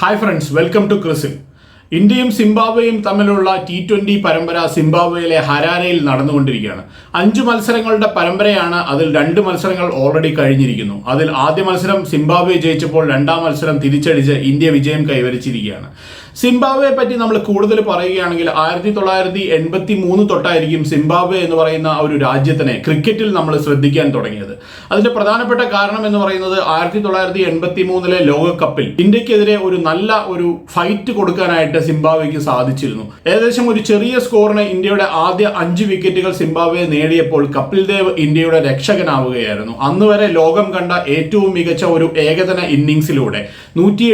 Hi friends welcome to ക്രിസിൽ ഇന്ത്യയും സിംബാബ്വേയും തമ്മിലുള്ള ടി ട്വന്റി പരമ്പര സിംബാബ്വേയിലെ ഹരാരയിൽ നടന്നുകൊണ്ടിരിക്കുകയാണ്. അഞ്ച് മത്സരങ്ങളുടെ പരമ്പരയാണ് അതിൽ രണ്ട് മത്സരങ്ങൾ ഓൾറെഡി കഴിഞ്ഞിരിക്കുന്നു. അതിൽ ആദ്യ മത്സരം സിംബാബ്വെ ജയിച്ചപ്പോൾ രണ്ടാം മത്സരം തിരിച്ചടിച്ച് ഇന്ത്യ വിജയം കൈവരിച്ചിരിക്കുകയാണ്. സിംബാബ്വെ പറ്റി നമ്മൾ കൂടുതൽ പറയുകയാണെങ്കിൽ ആയിരത്തി തൊള്ളായിരത്തി എൺപത്തി മൂന്ന് തൊട്ടായിരിക്കും സിംബാബ്വെ എന്ന് പറയുന്ന ഒരു രാജ്യത്തിനെ ക്രിക്കറ്റിൽ നമ്മൾ ശ്രദ്ധിക്കാൻ തുടങ്ങിയത്. അതിന്റെ പ്രധാനപ്പെട്ട കാരണം എന്ന് പറയുന്നത് ആയിരത്തി തൊള്ളായിരത്തി എൺപത്തി മൂന്നിലെ ലോകകപ്പിൽ ഇന്ത്യക്കെതിരെ ഒരു നല്ല ഒരു ഫൈറ്റ് കൊടുക്കാനായിട്ട് സിംബാബ്വെക്ക് സാധിച്ചിരുന്നു. ഏകദേശം ഒരു ചെറിയ സ്കോറിന് ഇന്ത്യയുടെ ആദ്യ അഞ്ച് വിക്കറ്റുകൾ സിംബാബ്വെ നേടിയപ്പോൾ കപിൽ ദേവ് ഇന്ത്യയുടെ രക്ഷകനാവുകയായിരുന്നു. അന്ന് വരെ ലോകം കണ്ട ഏറ്റവും മികച്ച ഒരു ഏകദിന ഇന്നിംഗ്സിലൂടെ നൂറ്റി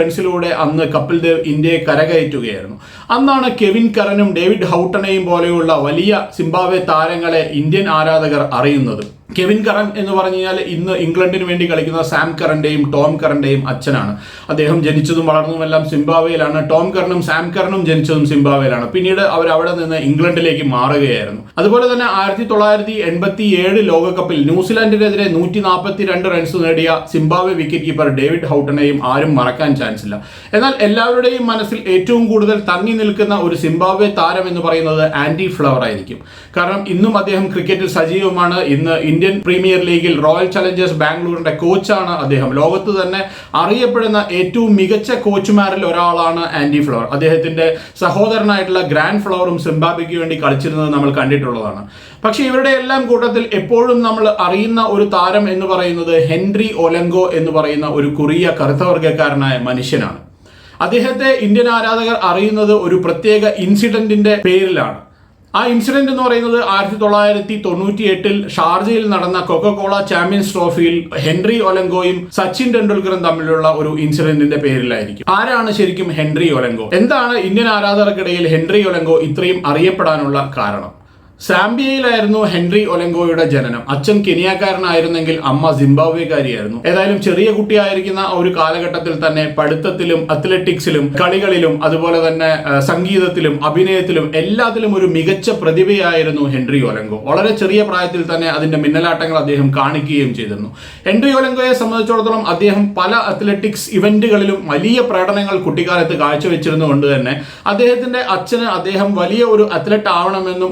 റൺസിലൂടെ അന്ന് കപിൽ ദേവ് ഇന്ത്യയെ കരകയറ്റുകയായിരുന്നു. അന്നാണ് കെവിൻ കറനും ഡേവിഡ് ഹൗട്ടണയും പോലെയുള്ള വലിയ സിംബാബ്വെ താരങ്ങളെ ഇന്ത്യൻ ആരാധകർ അറിയുന്നത്. കെവിൻ കറൻ എന്ന് പറഞ്ഞു കഴിഞ്ഞാൽ ഇന്ന് ഇംഗ്ലണ്ടിന് വേണ്ടി കളിക്കുന്ന സാം കറന്റെയും ടോം കറന്റെയും അച്ഛനാണ്. അദ്ദേഹം ജനിച്ചതും വളർന്നതും എല്ലാം സിംബാബ്വേയിലാണ്. ടോം കറനും സാം കറനും ജനിച്ചതും സിംബാബ്വേയിലാണ്. പിന്നീട് അവർ അവിടെ നിന്ന് ഇംഗ്ലണ്ടിലേക്ക് മാറുകയായിരുന്നു. അതുപോലെ തന്നെ ആയിരത്തി തൊള്ളായിരത്തി എൺപത്തി ഏഴ് ലോകകപ്പിൽ ന്യൂസിലാൻഡിനെതിരെ നൂറ്റി നാൽപ്പത്തി രണ്ട് റൺസ് നേടിയ സിംബാബ്വെ വിക്കറ്റ് കീപ്പർ ഡേവിഡ് ഹൗട്ടനെയും ആരും മറക്കാൻ ചാൻസ് ഇല്ല. എന്നാൽ എല്ലാവരുടെയും മനസ്സിൽ ഏറ്റവും കൂടുതൽ തങ്ങി നിൽക്കുന്ന ഒരു സിംബാബ്വെ താരം എന്ന് പറയുന്നത് ആന്റി ഫ്ലവർ ആയിരിക്കും. കാരണം ഇന്നും അദ്ദേഹം ക്രിക്കറ്റിൽ സജീവമാണ്. ഇന്ന് ഇന്ത്യൻ പ്രീമിയർ ലീഗിൽ റോയൽ ചലഞ്ചേഴ്സ് ബാംഗ്ലൂരിന്റെ കോച്ചാണ് അദ്ദേഹം. ലോകത്ത് തന്നെ അറിയപ്പെടുന്ന ഏറ്റവും മികച്ച കോച്ചുമാരിൽ ഒരാളാണ് ആൻഡി ഫ്ലവർ അദ്ദേഹത്തിന്റെ സഹോദരനായിട്ടുള്ള ഗ്രാൻഡ് ഫ്ലവറും സിംബാബിക്ക് വേണ്ടി കളിച്ചിരുന്നത് നമ്മൾ കണ്ടിട്ടുള്ളതാണ്. പക്ഷേ ഇവരുടെ എല്ലാം കൂട്ടത്തിൽ എപ്പോഴും നമ്മൾ അറിയുന്ന ഒരു താരം എന്ന് പറയുന്നത് ഹെൻറി ഒലങ്കോ എന്ന് പറയുന്ന ഒരു കുറിയ കറുത്തവർഗക്കാരനായ മനുഷ്യനാണ്. അദ്ദേഹത്തെ ഇന്ത്യൻ ആരാധകർ അറിയുന്നത് ഒരു പ്രത്യേക ഇൻസിഡന്റിന്റെ പേരിലാണ്. ആ ഇൻസിഡന്റ് എന്ന് പറയുന്നത് ആയിരത്തി തൊള്ളായിരത്തി തൊണ്ണൂറ്റി എട്ടിൽ ഷാർജയിൽ നടന്ന കൊക്കക്കോള ചാമ്പ്യൻസ് ട്രോഫിയിൽ ഹെൻറി ഒലങ്കോയും സച്ചിൻ ടെണ്ടുൽക്കറും തമ്മിലുള്ള ഒരു ഇൻസിഡന്റിന്റെ പേരിലായിരിക്കും. ആരാണ് ശരിക്കും ഹെൻറി ഒലങ്കോ? എന്താണ് ഇന്ത്യൻ ആരാധകർക്കിടയിൽ ഹെൻറി ഒലങ്കോ ഇത്രയും അറിയപ്പെടാനുള്ള കാരണം? സാംബിയയിലായിരുന്നു ഹെൻറി ഒലങ്കോയുടെ ജനനം. അച്ഛൻ കെനിയാക്കാരനായിരുന്നെങ്കിൽ അമ്മ സിംബാബ്വേക്കാരിയായിരുന്നു ഏതായാലും ചെറിയ കുട്ടിയായിരിക്കുന്ന ഒരു കാലഘട്ടത്തിൽ തന്നെ പഠിത്തത്തിലും അത്ലറ്റിക്സിലും കളികളിലും അതുപോലെ തന്നെ സംഗീതത്തിലും അഭിനയത്തിലും എല്ലാത്തിലും ഒരു മികച്ച പ്രതിഭയായിരുന്നു ഹെൻറി ഒലങ്കോ. വളരെ ചെറിയ പ്രായത്തിൽ തന്നെ അതിന്റെ മിന്നലാട്ടങ്ങൾ അദ്ദേഹം കാണിക്കുകയും ചെയ്തിരുന്നു. ഹെൻറി ഒലങ്കോയെ സംബന്ധിച്ചിടത്തോളം അദ്ദേഹം പല അത്ലറ്റിക്സ് ഇവന്റുകളിലും വലിയ പ്രകടനങ്ങൾ കുട്ടിക്കാലത്ത് കാഴ്ചവെച്ചിരുന്നുകൊണ്ട് തന്നെ അദ്ദേഹത്തിന്റെ അച്ഛന് അദ്ദേഹം വലിയ ഒരു അത്ലറ്റ് ആവണമെന്നും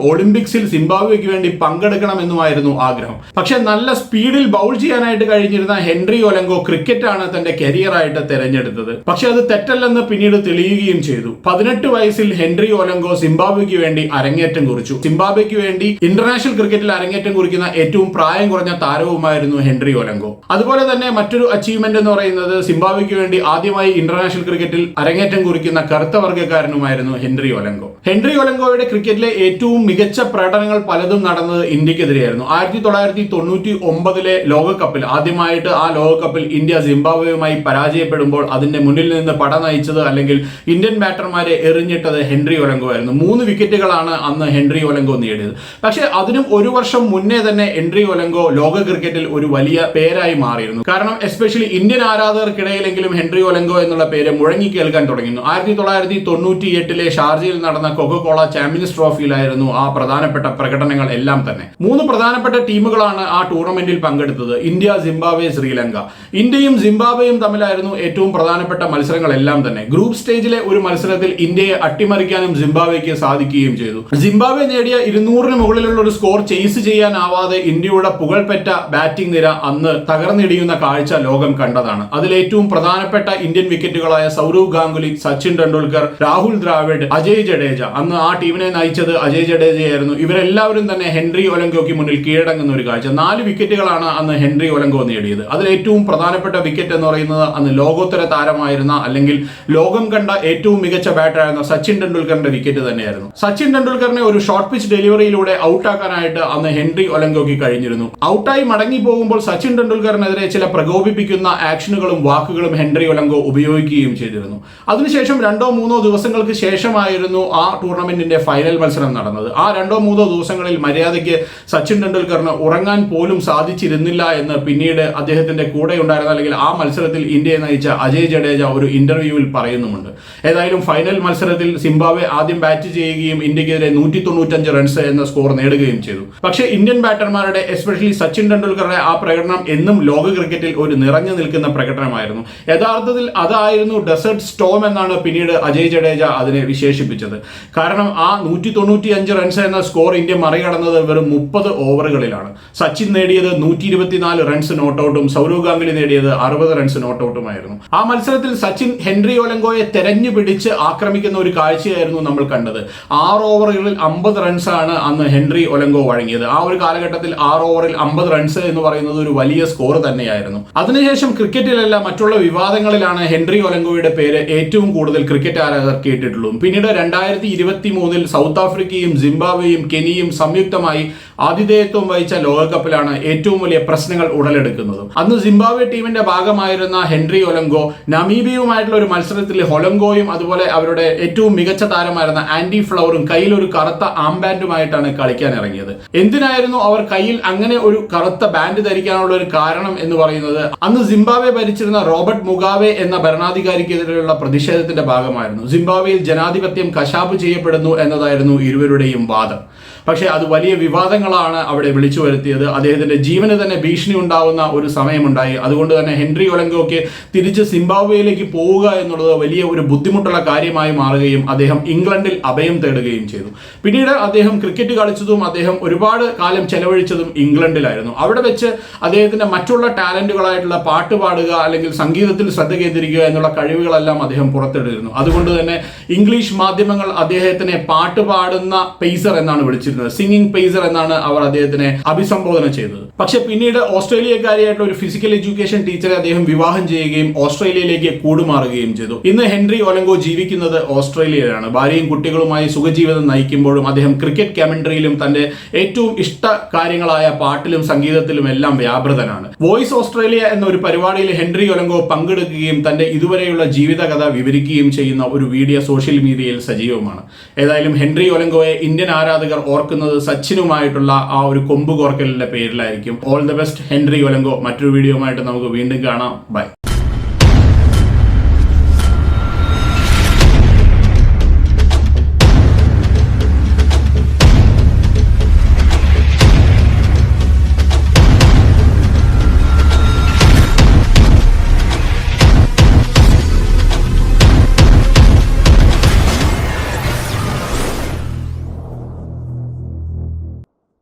ഒളിമ്പിക്സിൽ സിംബാബ്വേക്ക് വേണ്ടി പങ്കെടുക്കണമെന്നുമായിരുന്നു ആഗ്രഹം. പക്ഷെ നല്ല സ്പീഡിൽ ബൗൾ ചെയ്യാനായിട്ട് കഴിഞ്ഞിരുന്ന ഹെൻറി ഒലങ്കോ ക്രിക്കറ്റാണ് തന്റെ കരിയറായിട്ട് തെരഞ്ഞെടുത്തത്. പക്ഷെ അത് തെറ്റല്ലെന്ന് പിന്നീട് തെളിയുകയും ചെയ്തു. പതിനെട്ട് വയസ്സിൽ ഹെൻറി ഒലങ്കോ സിംബാബ്വേക്ക് വേണ്ടി അരങ്ങേറ്റം കുറിച്ചു. സിംബാബ്വേക്ക് വേണ്ടി ഇന്റർനാഷണൽ ക്രിക്കറ്റിൽ അരങ്ങേറ്റം കുറിക്കുന്ന ഏറ്റവും പ്രായം കുറഞ്ഞ താരവുമായിരുന്നു ഹെൻറി ഒലങ്കോ. അതുപോലെ തന്നെ മറ്റൊരു അച്ചീവ്മെന്റ് എന്ന് പറയുന്നത് സിംബാബ്വേക്ക് വേണ്ടി ആദ്യമായി ഇന്റർനാഷണൽ ക്രിക്കറ്റിൽ അരങ്ങേറ്റം കുറിക്കുന്ന കറുത്ത വർഗക്കാരനുമായിരുന്നു ഹെൻറി ഒലങ്കോ. ഹെൻറി ഒലങ്കോയുടെ ക്രിക്കറ്റിലെ ഏറ്റവും മികച്ച പ്രകടനങ്ങൾ പലതും നടന്നത് ഇന്ത്യക്കെതിരെയായിരുന്നു. ആയിരത്തി തൊള്ളായിരത്തി തൊണ്ണൂറ്റി ഒമ്പതിലെ ലോകകപ്പിൽ ആദ്യമായിട്ട് ആ ലോകകപ്പിൽ ഇന്ത്യ സിംബാബ്വേയുമായി പരാജയപ്പെടുമ്പോൾ അതിന്റെ മുന്നിൽ നിന്ന് പട നയിച്ചത് അല്ലെങ്കിൽ ഇന്ത്യൻ ബാറ്റർമാരെ എറിഞ്ഞിട്ടത് ഹെൻറി ഒലങ്കോ ആയിരുന്നു. മൂന്ന് വിക്കറ്റുകളാണ് അന്ന് ഹെൻറി ഒലങ്കോ നേടിയത്. പക്ഷെ അതിനും ഒരു വർഷം മുന്നേ തന്നെ ഹെൻറി ഒലങ്കോ ലോക ക്രിക്കറ്റിൽ ഒരു വലിയ പേരായി മാറിയിരുന്നു. കാരണം എസ്പെഷ്യലി ഇന്ത്യൻ ആരാധകർക്കിടയിലെങ്കിലും ഹെൻറി ഒലങ്കോ എന്നുള്ള പേര് മുഴങ്ങി കേൾക്കാൻ തുടങ്ങിയിരുന്നു ആയിരത്തി തൊള്ളായിരത്തി തൊണ്ണൂറ്റി എട്ടിലെ ഷാർജയിൽ നടന്ന കൊക്കക്കോള ചാമ്പ്യൻസ് ട്രോഫിയിലായിരുന്നു ആ പ്രധാനപ്പെട്ട പ്രകടനങ്ങൾ എല്ലാം തന്നെ. മൂന്ന് പ്രധാനപ്പെട്ട ടീമുകളാണ് ആ ടൂർണമെന്റിൽ പങ്കെടുത്തത്. India Zimbabwe Sri Lanka. ഇന്ത്യയും സിംബാബ്വേയും തമ്മിലായിരുന്നു ഏറ്റവും പ്രധാനപ്പെട്ട മത്സരങ്ങളെല്ലാം തന്നെ. ഗ്രൂപ്പ് സ്റ്റേജിലെ ഒരു മത്സരത്തിൽ ഇന്ത്യയെ അട്ടിമറിക്കാനും സിംബാബ്വേക്ക് സാധിക്കുകയും ചെയ്തു. സിംബാബ്വെ നേടിയ ഇരുന്നൂറിന് മുകളിലുള്ള ഒരു സ്കോർ ചേസ് ചെയ്യാനാവാതെ ഇന്ത്യയുടെ പുകൾപെറ്റ ബാറ്റിംഗ് നിര അന്ന് തകർന്നിടിയുന്ന കാഴ്ച ലോകം കണ്ടതാണ്. അതിലേറ്റവും പ്രധാനപ്പെട്ട ഇന്ത്യൻ വിക്കറ്റുകളായ സൗരവ് ഗാംഗുലി സച്ചിൻ ടെണ്ടുൽക്കർ രാഹുൽ ദ്രാവിഡ് അജയ് ജഡേജ. അന്ന് ആ ടീമിനെ നയിച്ചത് അജയ് ജഡേജയായിരുന്നു. ഇവരെല്ലാവരും തന്നെ ഹെൻറി ഒലങ്കോയ്ക്ക് മുന്നിൽ കീഴടങ്ങുന്ന ഒരു കാഴ്ച. നാല് വിക്കറ്റുകളാണ് അന്ന് ഹെൻറി ഒലങ്കോ നേടിയത്. അതിൽ ഏറ്റവും പ്രധാനപ്പെട്ട വിക്കറ്റ് എന്ന് പറയുന്നത് അന്ന് ലോകോത്തര താരമായിരുന്ന അല്ലെങ്കിൽ ലോകം കണ്ട ഏറ്റവും മികച്ച ബാറ്ററായിരുന്ന സച്ചിൻ ടെണ്ടുൽക്കറിന്റെ വിക്കറ്റ് തന്നെയായിരുന്നു. സച്ചിൻ ടെണ്ടുൽക്കറിനെ ഒരു ഷോർട്ട് പിച്ച് ഡെലിവറിയിലൂടെ ഔട്ടാക്കാനായിട്ട് അന്ന് ഹെൻറി ഒലങ്കോയ്ക്ക് കഴിഞ്ഞിരുന്നു. ഔട്ടായി മടങ്ങി പോകുമ്പോൾ സച്ചിൻ ടെണ്ടുൽക്കറിനെതിരെ ചില പ്രകോപിപ്പിക്കുന്ന ആക്ഷനുകളും വാക്കുകളും ഹെൻറി ഒലങ്കോ ഉപയോഗിക്കുകയും ചെയ്തിരുന്നു. അതിനുശേഷം രണ്ടോ മൂന്നോ ദിവസങ്ങൾക്ക് ശേഷമായിരുന്നു ആ ടൂർണമെന്റിന്റെ ഫൈനൽ മത്സരം നടന്നത്. ആ രണ്ടോ മൂന്നോ ദിവസങ്ങളിൽ മര്യാദയ്ക്ക് സച്ചിൻ ടെണ്ടുൽക്കറിന് ഉറങ്ങാൻ പോലും സാധിച്ചിരുന്നില്ല എന്ന് പിന്നീട് അദ്ദേഹത്തിന്റെ കൂടെ ഉണ്ടായിരുന്ന അല്ലെങ്കിൽ ആ മത്സരത്തിൽ ഇന്ത്യയെ നയിച്ച അജയ് ജഡേജ ഒരു ഇന്റർവ്യൂവിൽ പറയുന്നുമുണ്ട്. ഏതായാലും ഫൈനൽ മത്സരത്തിൽ സിംബാബ്വെ ആദ്യം ബാറ്റ് ചെയ്യുകയും ഇന്ത്യക്കെതിരെ നൂറ്റി തൊണ്ണൂറ്റഞ്ച് റൺസ് എന്ന സ്കോർ നേടുകയും ചെയ്തു. പക്ഷേ ഇന്ത്യൻ ബാറ്റർമാരുടെ എസ്പെഷ്യലി സച്ചിൻ ടെണ്ടുൽക്കറുടെ ആ പ്രകടനം എന്നും ലോക ക്രിക്കറ്റിൽ ഒരു നിറഞ്ഞു നിൽക്കുന്ന പ്രകടനമായിരുന്നു. യഥാർത്ഥത്തിൽ അതായിരുന്നു ഡെസേർട്ട് സ്റ്റോം എന്നാണ് പിന്നീട് അജയ് ജഡേജ അതിനെ വിശേഷിപ്പിച്ചത്. കാരണം ആ നൂറ്റി തൊണ്ണൂറ്റി അഞ്ച് റൺസ് എന്ന സ്കോർ ഇന്ത്യ മറികടന്നത് വെറും മുപ്പത് ഓവറുകളിലാണ്. സച്ചിൻ നേടിയത് നൂറ്റി ഇരുപത്തിനാല് റൺസ് നോട്ടൌട്ടും സൗരവ് ഗാംഗുലി നേടിയത് അറുപത് റൺസ് നോട്ടൌട്ടുമായിരുന്നു ആ മത്സരത്തിൽ സച്ചിൻ ഹെൻറി ഒലങ്കോയെ തെരഞ്ഞു പിടിച്ച് ആക്രമിക്കുന്ന ഒരു കാഴ്ചയായിരുന്നു നമ്മൾ കണ്ടത്. ആറ് ഓവറുകളിൽ അമ്പത് റൺസാണ് അന്ന് ഹെൻറി ഒലങ്കോ വഴങ്ങിയത്. ആ ഒരു കാലഘട്ടത്തിൽ ആറ് ഓവറിൽ അമ്പത് റൺസ് എന്ന് പറയുന്നത് ഒരു വലിയ സ്കോർ തന്നെയായിരുന്നു. അതിനുശേഷം ക്രിക്കറ്റിലല്ല മറ്റുള്ള വിവാദങ്ങളിലാണ് ഹെൻറി ഒലങ്കോയുടെ പേര് ഏറ്റവും കൂടുതൽ ക്രിക്കറ്റ് ആരാധകർ കേട്ടിട്ടുള്ളൂ പിന്നീട് രണ്ടായിരത്തി ഇരുപത്തി മൂന്നിൽ സൗത്ത് ആഫ്രിക്കയും സിംബാബ്വേയും കെനിയും സംയുക്തമായി ആതിഥേയത്വം വഹിച്ച ലോകകപ്പിലാണ് ഏറ്റവും വലിയ പ്രശ്നങ്ങൾ ഉടലെടുക്കുന്നത്. അന്ന് സിംബാബ്വെ ടീമിന്റെ ഭാഗമായിരുന്ന ഹെൻറി ഒലങ്കോ നമീബിയുമായിട്ടുള്ള ഒരു മത്സരത്തിൽ ഹൊലങ്കോയും അതുപോലെ അവരുടെ ഏറ്റവും മികച്ച താരമായിരുന്ന ആന്റി ഫ്ലവറും കയ്യിൽ ഒരു കറുത്ത ആംബാൻഡുമായിട്ടാണ് കളിക്കാൻ ഇറങ്ങിയത്. എന്തിനായിരുന്നു അവർ കയ്യിൽ അങ്ങനെ ഒരു കറുത്ത ബാൻഡ് ധരിക്കാനുള്ള ഒരു കാരണം എന്ന് പറയുന്നത്? അന്ന് സിംബാബ്വെ ഭരിച്ചിരുന്ന റോബർട്ട് മുഗാവെ എന്ന ഭരണാധികാരിക്കെതിരെയുള്ള പ്രതിഷേധത്തിന്റെ ഭാഗമായിരുന്നു. സിംബാബ്വെയിൽ ജനാധിപത്യം കശാപ്പ് ചെയ്യപ്പെടുന്നു എന്നതായിരുന്നു ഇരുവരുടെയും വാദം. പക്ഷേ അത് വലിയ വിവാദങ്ങളാണ് അവിടെ വിളിച്ചു വരുത്തിയത്. അദ്ദേഹത്തിന്റെ ജീവന് തന്നെ ഭീഷണി ഉണ്ടാവുന്ന ഒരു സമയമുണ്ടായി. അതുകൊണ്ട് തന്നെ ഹെൻറി ഒലങ്കോക്ക് തിരിച്ച് സിംബാബ്വേയിലേക്ക് പോവുക എന്നുള്ളത് വലിയ ഒരു ബുദ്ധിമുട്ടുള്ള കാര്യമായി മാറുകയും അദ്ദേഹം ഇംഗ്ലണ്ടിൽ അഭയം തേടുകയും ചെയ്തു. പിന്നീട് അദ്ദേഹം ക്രിക്കറ്റ് കളിച്ചതും അദ്ദേഹം ഒരുപാട് കാലം ചെലവഴിച്ചതും ഇംഗ്ലണ്ടിലായിരുന്നു. അവിടെ വെച്ച് അദ്ദേഹത്തിന്റെ മറ്റുള്ള ടാലന്റുകളായിട്ടുള്ള പാട്ട് പാടുക അല്ലെങ്കിൽ സംഗീതത്തിൽ ശ്രദ്ധ കേന്ദ്രീകരിക്കുക എന്നുള്ള കഴിവുകളെല്ലാം അദ്ദേഹം പുറത്തെടുത്തിരുന്നു. അതുകൊണ്ട് തന്നെ ഇംഗ്ലീഷ് മാധ്യമങ്ങൾ അദ്ദേഹത്തിനെ പാട്ട് പാടുന്ന പെയ്സർ എന്നാണ് വിളിച്ചിരുന്നത്. സിംഗിങ് പേസർ എന്നാണ് അവർ അദ്ദേഹത്തിനെ അഭിസംബോധന ചെയ്തത്. പക്ഷെ പിന്നീട് ഓസ്ട്രേലിയക്കാരിയായിട്ടുള്ള ഒരു ഫിസിക്കൽ എഡ്യൂക്കേഷൻ ടീച്ചറെ അദ്ദേഹം വിവാഹം ചെയ്യുകയും ഓസ്ട്രേലിയയിലേക്ക് കൂടുമാറുകയും ചെയ്തു. ഇന്ന് ഹെൻറി ഒലങ്കോ ജീവിക്കുന്നത് ഓസ്ട്രേലിയയിലാണ്. ഭാര്യയും കുട്ടികളുമായി സുഖജീവിതം നയിക്കുമ്പോഴും അദ്ദേഹം ക്രിക്കറ്റ് കമന്ററിയിലും തന്റെ ഏറ്റവും ഇഷ്ട കാര്യങ്ങളായ പാട്ടിലും സംഗീതത്തിലും എല്ലാം വ്യാപൃതനാണ്. വോയിസ് ഓസ്ട്രേലിയ എന്ന ഒരു പരിപാടിയിൽ ഹെൻറി ഒലങ്കോ പങ്കെടുക്കുകയും തന്റെ ഇതുവരെയുള്ള ജീവിതകഥ വിവരിക്കുകയും ചെയ്യുന്ന ഒരു വീഡിയോ സോഷ്യൽ മീഡിയയിൽ സജീവമാണ്. ഏതായാലും ഹെൻറി ഒലങ്കോയെ ഇന്ത്യൻ ആരാധകർ ഓർക്കുന്നത് സച്ചിനുമായിട്ടുള്ള ആ ഒരു കൊമ്പ് കോർക്കലിന്റെ പേരിലായിരിക്കും. All the best Henry Olonga മറ്റൊരു വീഡിയോയുമായിട്ട് നമുക്ക് വീണ്ടും കാണാം. ബൈ